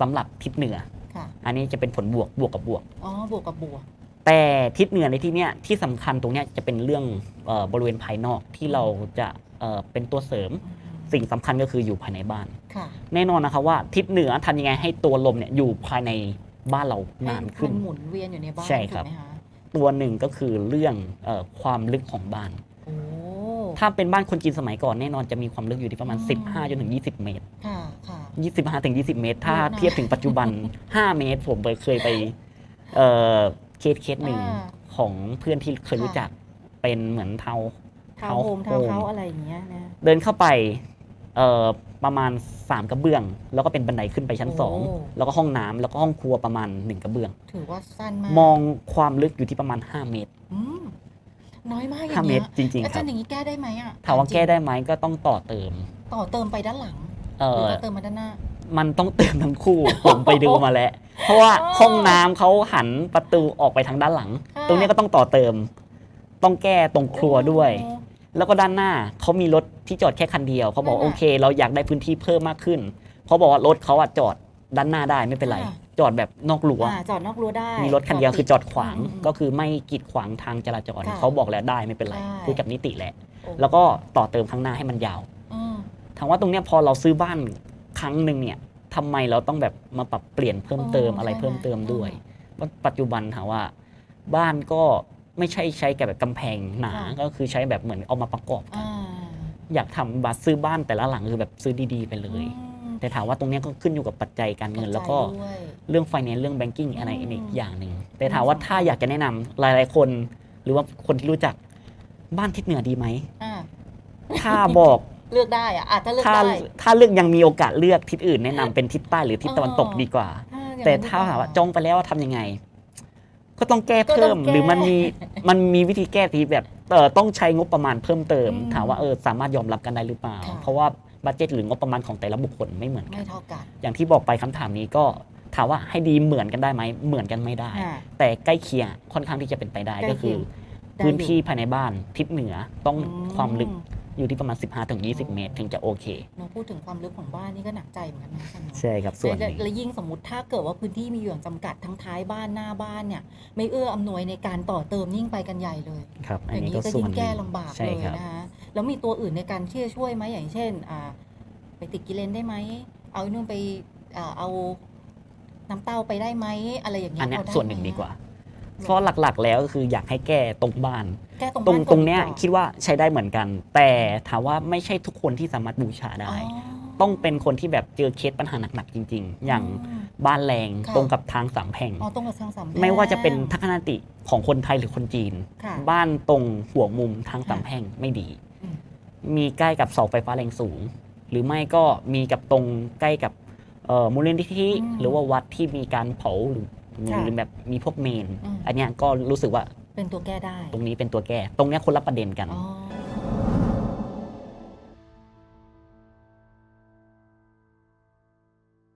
สำหรับทิศเหนือ ค่ะอันนี้จะเป็นผลบวกบวกกับบวก อ๋อบวกกับบวก แต่ทิศเหนือในที่เนี้ยที่สำคัญตรงเนี้ยจะเป็นเรื่องเออบริเวณภายนอกที่เราจะเอ่อเป็นตัวเสริม สิ่งสำคัญก็คืออยู่ภายในบ้าน ค่ะแน่นอนนะครับว่าทิศเหนือทำยังไงให้ตัวลมเนี่ยอยู่ภายในบ้านเรานานขึ้น ให้มันหมุนเวียนอยู่ในบ้านใช่ครับ ถูกไหมคะตัวหนึ่งก็คือเรื่องเออความลึกของบ้าน โอ้ถ้าเป็นบ้านคนจีนสมัยก่อนแน่นอนจะมีความลึกอยู่ที่ประมาณอืม15จนถึง 20 เมตร ค่ะค่ะ 25ถึง20 เมตร ถ้าเยอะนะเทียบถึงปัจจุบัน 5 เมตร ผมเคยไปเอ่อเคสเคสหนึ่งอ่าของเพื่อนที่เคยค่ะรู้จักเป็นเหมือนเทาทาวน์โฮมทาว Town น์เฮา Home ส์อะไรอย่างเงี้ยนะเดินเข้าไปเอ่อประมาณ 3 กระเบื้อง แล้วก็เป็นบันไดขึ้นไปชั้นโอ้2แล้วก็ห้องน้ำแล้วก็ห้องครัวประมาณ 1 กระเบื้อง ถือว่าสั้นมาก มองความลึกอยู่ที่ประมาณ 5 เมตรอืมน้อยมากอย่าง5เมเงี้ตยรจริงอาๆคจารัรบย์อย่างนี้แก้ได้ไหมอะถามว่าแก้ได้ไหมก็ต้องต่อเติม ต่อเติมไปด้านหลัง เอหรืออว่าเติมมาด้านหน้า มันต้องเติมทั้งคู่ ผมไปดูมาแล้ว เพราะว่าอ๋อห้องน้ำเขาหันประตูออกไปทางด้านหลัง ค่ะ ตรงเนี้ยก็ต้องต่อเติม ต้องแก้ตรงครัวด้วย โอ้ แล้วก็ด้านหน้าเขามีรถที่จอดแค่คันเดียวเขาบอกนั่นน่ะโอเค เราอยากได้พื้นที่เพิ่มมากขึ้นเขาบอกว่ารถเขาอะจอดด้านหน้าได้ไม่เป็นไร ค่ะ จอดแบบนอกรั้ว อ่าจอดนอกรั้วได้ มีรถคันเดียวคือจอดขวางอืมก็คือไม่กีดขวางทางจราจรค่ะเขาบอกแล้วได้ไม่เป็นไรใช่คุยกับนิติแหละ โอ้แล้วก็ต่อเติมข้างหน้าให้มันยาวอืม ถามว่าตรงเนี้ยพอเราซื้อบ้านครั้งหนึ่งเนี่ยทำไมเราต้องแบบมาปรับเปลี่ยนเพิ่มเติมอ๋อออะไรใช่ไหมเพิ่มเติมด้วยอ่ปัจจุบันถามว่า บ้านก็ไม่ใช่ใช้แค่แบบกำแพงหนาค่ะ ก็คือใช้แบบเหมือนเอามาประกอบกัน อ่าอยากทำบัตรซื้อบ้านแต่ละหลังคือแบบซื้อดีๆไปเลย อืมแต่ถามว่าตรงเนี้ยก็ขึ้นอยู่กับปัจจัยการเงิน แล้วก็เข้าใจด้วย เรื่องไฟแนนซ์เรื่องแบงกิ้งอะไรอืมอีกอย่างหนึ่งแต่ถามว่าถ้าอยากจะแนะนำหลายๆคน หรือว่าคนที่รู้จักบ้านทิศเหนือดีไหม อ่า ถ้าบอก เลือกได้อะอะถ้าเลือกถ้าได้ ถ้าเลือกยังมีโอกาสเลือกทิศอื่นแนะนำเป็นทิศใต้หรือทิศตะวันตกอ๋อดีกว่า อ่อย่งแต่นั้นถ้าดีกถามว่าจองไปแล้วทำยังไง ก็ต้องแก้ก็ต้องเพิ่มแก้หรือมันมีมันมีวิธีแก้ที่แบบเออต้องใช้งบประมาณเพิ่มเติมอืมถามว่าเออสามารถยอมรับกันได้หรือเปล่าค่ะเพราะว่าบัตเจ็ตหรืองบประมาณของแต่ละบุคคลไม่เหมือนกัไม่น เท่ากันอย่างที่บอกไปคำถามนี้ก็ถามว่าให้ดีเหมือนกันได้ไหมเหมือนกันไม่ได้ อ่า แต่ใกล้เคียงค่อนข้างที่จะเป็นไปได้ใกล้ก็คือเคียงพื้นที่ภายในบ้านทิศเหนือต้องอืความลึก อ ยู่ที่ประมาณ 15-20 เมตร ถึงจะโอเคเราพูดถึงความลึกของบ้านนี่ก็หนักใจเหมือนกันนะอาจารย์เนอะใช่ครับ ส่วนหและนึ่ง และยิ่งสมมติถ้าเกิดว่าพื้นที่มีอยู่อย่างจำกัดทั้งท้ายบ้านหน้าบ้านเนี่ย ไม่เอื้ออำนวยในการต่อเติมยิ่งไปกันใหญ่เลย ครับ อัอนย่างนี้นี้ก็ก็ส่วยิ่นงหแก้นึ่งลำบากใช่เลยครับ นะคะแล้วมีตัวอื่นในการที่จะช่วยไหมอย่างเช่นอ่าไปติดกิเลนได้ไหม เอาไอ้นู่นไปอ่าเอาน้ำเต้าไปได้ไหมอะไรอย่างเงี้ยอันเนี้ยพได้ส่วนหนึ่งไมดีกว่าอะเพราะหลักๆแล้วก็คืออยากให้แก้ตรงบ้าน แก้ตรงตรงบ้าตรงเนี้ยก่อคิดว่าใช้ได้เหมือนกัน แต่ถามว่าไม่ใช่ทุกคนที่สามารถบูชาได้อ๋อต้องเป็นคนที่แบบเจอเคสปัญหาหนักๆจริง ๆ อย่างมบ้านแรงค่ะตรงกับทางสามแพร่งอ๋อตรงกับทางสามแพร่งไม่ว่าจะเป็นทัศนคติของคนไทยหรือคนจีนค่ะบ้านตรงหัวมุมทางสามแพร่งไม่ดีอืมมีใกล้กับเสาไฟฟ้าแรงสูง หรือไม่ก็มีกับตรงใกล้กับเอ่อมูลนิธิหรือว่าวัดที่มีการเผาหรือหรือแบบมีพวกเมน อันเนี้ยก็รู้สึกว่า เป็นตัวแก้ได้ ตรงนี้เป็นตัวแก้ ตรงเนี้ยคนละประเด็นกัน อ๋อ